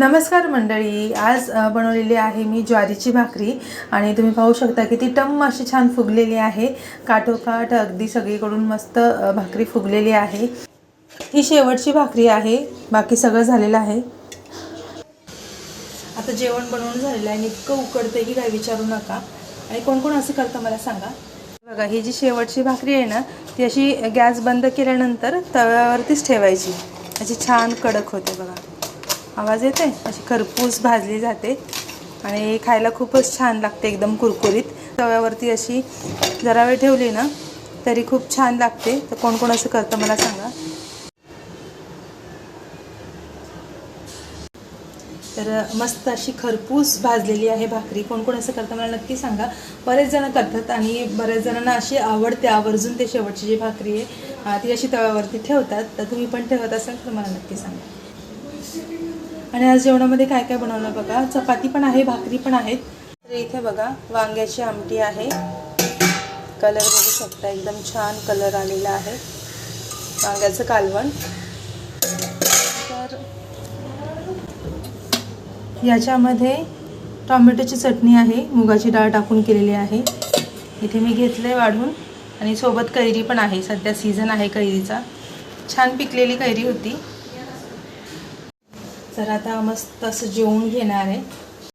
नमस्कार मंडळी. आज बनवलेली आहे मी ज्वारीची भाकरी आणि तुम्ही पाहू शकता की ती टम्म अशी छान फुगलेली आहे. काठोकाठ अगदी सगळीकडून मस्त भाकरी फुगलेली आहे. ही शेवटची भाकरी आहे. बाकी सगळं झालेलं आहे. आता जेवण बनवून झालेलं आहे इतकं उकडतं की काय विचारू नका. आणि कोण कोण असं करतं मला सांगा. बघा ही जी शेवटची भाकरी आहे ना ती अशी गॅस बंद केल्यानंतर तव्यावरतीच ठेवायची. अशी छान कडक होते बघा. आवाज येते अशी खरपूस भाजली जाते. आणि खायला खूपच छान लागते एकदम कुरकुरीत. तव्यावरती अशी जरा वेळ ठेवली ना तरी खूप छान लागते. तर कोण कोण असं करतं मला सांगा. तर मस्त अशी खरपूस भाजलेली आहे भाकरी. कोण कोण असं करतं मला नक्की सांगा. बरेच जण करतात आणि बऱ्याच जणांना अशी आवडते आवर्जून ते शेवटची जी भाकरी आहे ती अशी तव्यावरती ठेवतात. तर तुम्ही पण ठेवत असाल तर मला नक्की सांगा. आणि आज जेवणामध्ये काय काय बनवलं बघा? चपाती पण आहे भाकरी पण आहेत. तर इथे बघा वांग्याची आमटी आहे. कलर बघू शकता एकदम छान कलर आलेला आहे. वांग्याचं कालवण. तर याच्यामध्ये टॉमॅटोची चटणी आहे मुगाची डाळ टाकून केलेली आहे. इथे मी घेतलं आहे वाढून. आणि सोबत कैरी पण आहे सध्या सीझन आहे कैरीचा. छान पिकलेली कैरी होती. तर आता मस्त असं जेवून घेणार आहे.